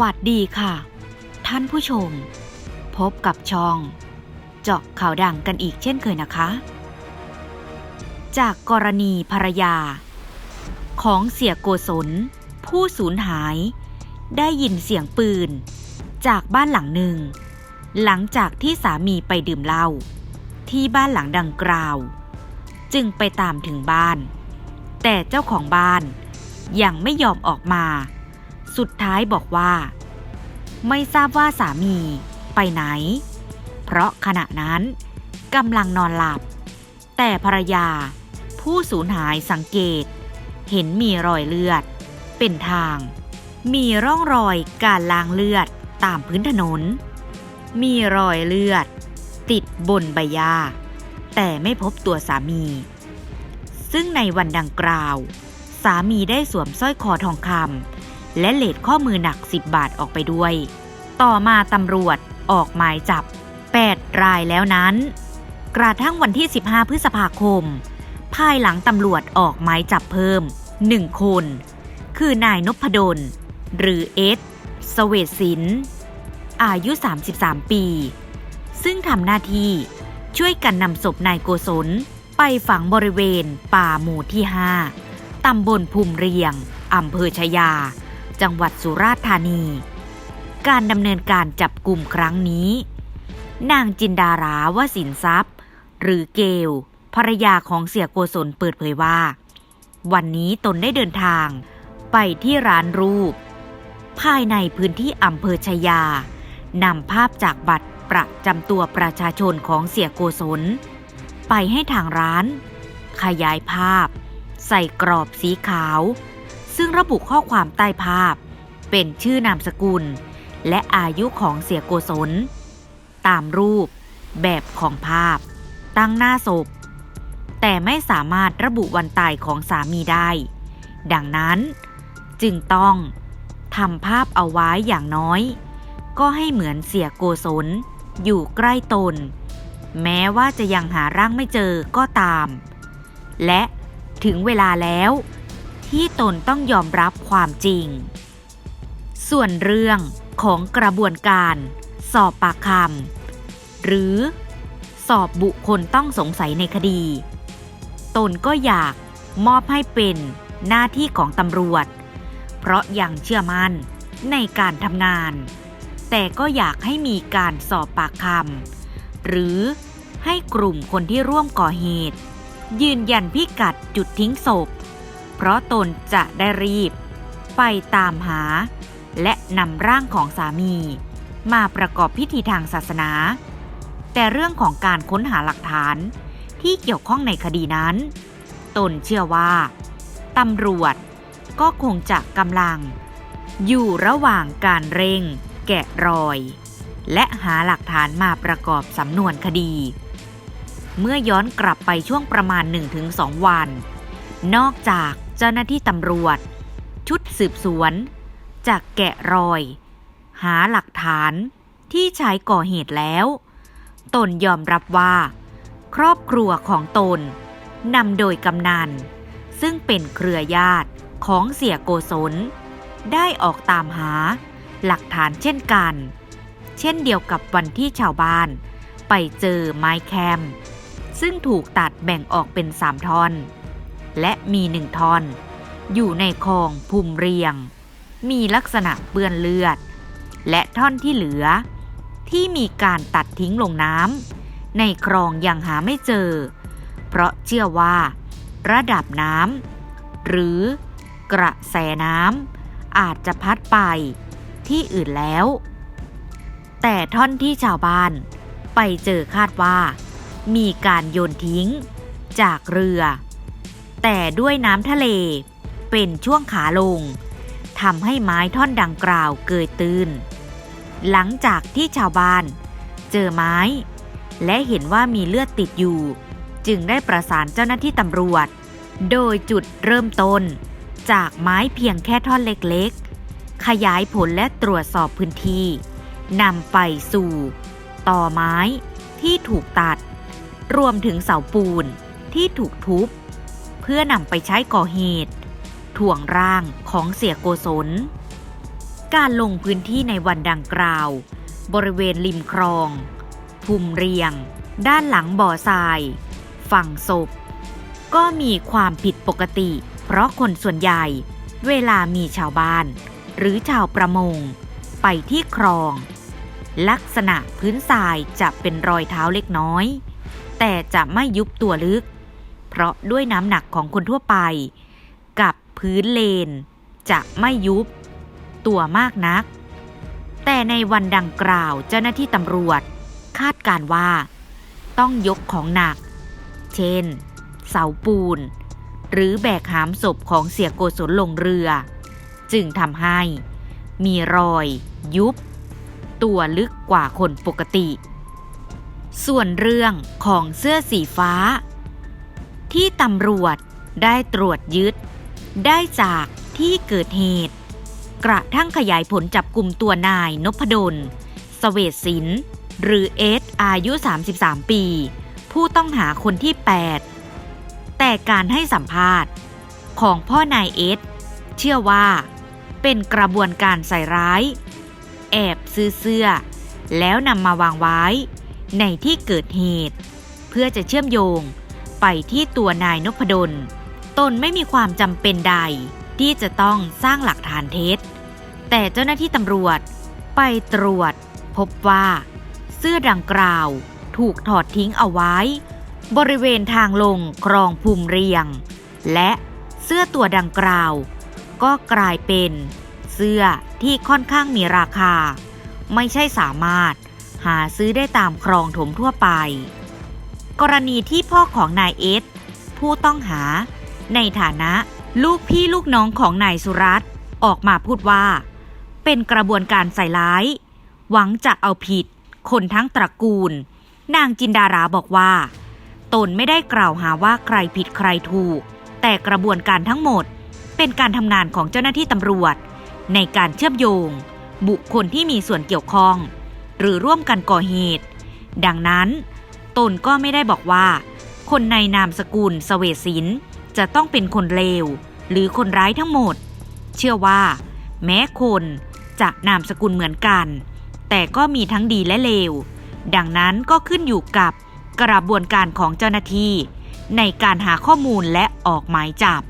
สวัสดีค่ะ ท่านผู้ชม พบกับช่อง เจาะข่าวดังกันอีกเช่นเคยนะคะ จากกรณีภรรยา ของเสียโกศล ผู้สูญหาย ได้ยินเสียงปืน จากบ้านหลังหนึ่ง หลังจากที่สามีไปดื่มเหล้าที่บ้านหลังดังกล่าว จึงไปตามถึงบ้าน แต่เจ้าของบ้านยังไม่ยอมออกมา สุดท้ายบอกว่า ไม่ทราบว่าสามีไปไหน เพราะขณะนั้นกำลังนอนหลับ แต่ภรรยาผู้สูญหายสังเกต เห็นมีรอยเลือด เป็นทาง มีร่องรอยการล้างเลือดตามพื้นถนน มีรอยเลือด ติดบนใบหญ้าแต่ไม่พบตัวสามี ซึ่งในวันดังกล่าว สามีได้สวมสร้อยคอทองคำ และเลดข้อมือหนัก 10 บาทออกไปด้วย ต่อมาตำรวจออกหมายจับ 8 รายแล้วนั้น กระทั่งวันที่ 15 พฤษภาคม ภายหลังตำรวจออกหมายจับเพิ่ม 1 คน คือนายนพดล หรือเอสสเวตสิน อายุ 33 ปี ซึ่งทำหน้าที่ช่วยกันนำศพนายโกศล ไปฝังบริเวณป่าหมู่ที่ 5ตำบลภูมิเรียง อำเภอชายา จังหวัดสุราษฎร์ธานี การดำเนินการจับกลุ่มครั้งนี้ นางจินดาราวสินทรัพย์ หรือเกลภรรยาของเสียโกศลเปิดเผยว่า วันนี้ตนได้เดินทาง ไปที่ร้านรูป ภายในพื้นที่อำเภอชายานำภาพจากบัตรประจำตัวประชาชนของเสียโกศล ไปให้ทางร้าน ขยายภาพ ใส่กรอบสีขาว ซึ่งระบุข้อความใต้ภาพ เป็นชื่อนามสกุล และอายุของเสียโกศล ตามรูป แบบของภาพ ตั้งหน้าศพ แต่ไม่สามารถระบุวันตายของสามีได้ ดังนั้นจึงต้องทำภาพเอาไว้อย่างน้อย ก็ให้เหมือนเสียโกศล อยู่ใกล้ตน แม้ว่าจะยังหาร่างไม่เจอก็ตาม และถึงเวลาแล้ว ที่ตนต้องยอมรับความจริง ส่วนเรื่องของกระบวนการ สอบปากคำหรือสอบบุคคลต้องสงสัยในคดี ตนก็อยากมอบให้เป็นหน้าที่ของตำรวจ เพราะยังเชื่อมั่นในการทำงาน แต่ก็อยากให้มีการสอบปากคำหรือให้กลุ่มคนที่ร่วมก่อเหตุ ยืนยันพิกัดจุดทิ้งศพ เพราะตนจะได้รีบ ไปตามหา และนำร่างของสามี มาประกอบพิธีทางศาสนา แต่เรื่องของการค้นหาหลักฐานที่เกี่ยวข้องในคดีนั้น ตนเชื่อว่าตำรวจก็คงจะกำลัง อยู่ระหว่างการเร่ง แกะรอย และหาหลักฐานมาประกอบสำนวนคดี เมื่อย้อนกลับไปช่วงประมาณ 1-2 วัน นอกจาก เจ้าหน้าที่ตำรวจ ชุดสืบสวน จากแกะรอย หาหลักฐานที่ใช้ก่อเหตุแล้ว ตนยอมรับว่า ครอบครัวของตนนำโดยกำนันซึ่งเป็นเครือญาติของเสียโกศล ได้ออกตามหาหลักฐานเช่นกัน เช่นเดียวกับวันที่ชาวบ้าน ไปเจอไม้แคม ซึ่งถูกตัดแบ่งออกเป็นสามท่อน และมีหนึ่งท่อน อยู่ในคลองภูมิเรียง มีลักษณะเปื้อนเลือด และท่อนที่เหลือ ที่มีการตัดทิ้งลงน้ำในคลองยังหาไม่เจอ เพราะเชื่อว่า ระดับน้ำหรือกระแสน้ำอาจจะพัดไปที่อื่นแล้ว แต่ท่อนที่ชาวบ้านไปเจอคาดว่า มีการโยนทิ้งจากเรือ แต่ด้วยน้ำทะเล เป็นช่วงขาลงทำให้ไม้ท่อนดังกล่าวเกยตื้น หลังจากที่ชาวบ้าน เจอไม้ และเห็นว่ามีเลือดติดอยู่ จึงได้ประสานเจ้าหน้าที่ตำรวจ โดยจุดเริ่มต้น จากไม้เพียงแค่ท่อนเล็กๆ ขยายผลและตรวจสอบพื้นที่นำไปสู่ต่อไม้ที่ถูกตัด รวมถึงเสาปูนที่ถูกทุบ พื่อนำไปใช้ก่อเหตุ ถ่วงร่างของเสียโกศล การลงพื้นที่ในวันดังกล่าว บริเวณริมคลอง ภูมิเรียง ด้านหลังบ่อทราย ฝั่งศพ ก็มีความผิดปกติ เพราะคนส่วนใหญ่เวลามีชาวบ้าน หรือชาวประมง ไปที่คลอง ลักษณะพื้นทรายจะเป็นรอยเท้าเล็กน้อย แต่จะไม่ยุบตัวลึก เพราะด้วยน้ำหนักของคนทั่วไป กับพื้นเลน จะไม่ยุบ ตัวมากนัก แต่ในวันดังกล่าวเจ้าหน้าที่ตำรวจ คาดการว่า ต้องยกของหนัก เช่น เสาปูน หรือแบกหามศพของเสียโกศลลงเรือ จึงทำให้มีรอย ยุบ ตัวลึกกว่าคนปกติ ส่วนเรื่องของเสื้อสีฟ้า ที่ตำรวจได้ตรวจยึด ได้จากที่เกิดเหตุ กระทั่งขยายผลจับกลุ่มตัวนายนพดลสเวตศิลป์หรือเอสอายุ 33 ปี ผู้ต้องหาคนที่ 8 แต่การให้สัมภาษณ์ของพ่อนายเอสเชื่อว่า เป็นกระบวนการใส่ร้าย แอบซื้อเสื้อ แล้วนำมาวางไว้ ในที่เกิดเหตุ เพื่อจะเชื่อมโยง ไปที่ตัวนายนพดล ตนไม่มีความจำเป็นใด ที่จะต้องสร้างหลักฐานเท็จ แต่เจ้าหน้าที่ตำรวจไปตรวจ พบว่า เสื้อดังกล่าวถูกถอดทิ้งเอาไว้ บริเวณทางลงคลองภูมิเรียง และเสื้อตัวดังกล่าว ก็กลายเป็นเสื้อที่ค่อนข้างมีราคา ไม่ใช่สามารถหาซื้อได้ตามคลองถมทั่วไป กรณีที่พ่อของนายเอสผู้ต้องหา ในฐานะลูกพี่ลูกน้องของนายสุรัตน์ออกมาพูดว่า เป็นกระบวนการใส่ร้าย หวังจะเอาผิด คนทั้งตระกูล นางจินดาราบอกว่า ตนไม่ได้กล่าวหาว่าใครผิดใครถูก แต่กระบวนการทั้งหมด เป็นการทำงานของเจ้าหน้าที่ตำรวจ ในการเชื่อมโยง บุคคลที่มีส่วนเกี่ยวข้อง หรือร่วมกันก่อเหตุ ดังนั้น ตนก็ไม่ได้บอกว่า คนในนามสกุลสเวตศินจะต้องเป็นคนเลว หรือคนร้ายทั้งหมด เชื่อว่า แม้คนจะนามสกุลเหมือนกัน แต่ก็มีทั้งดีและเลว ดังนั้นก็ขึ้นอยู่กับกระบวนการของเจ้าหน้าที่ ในการหาข้อมูลและออกหมายจับ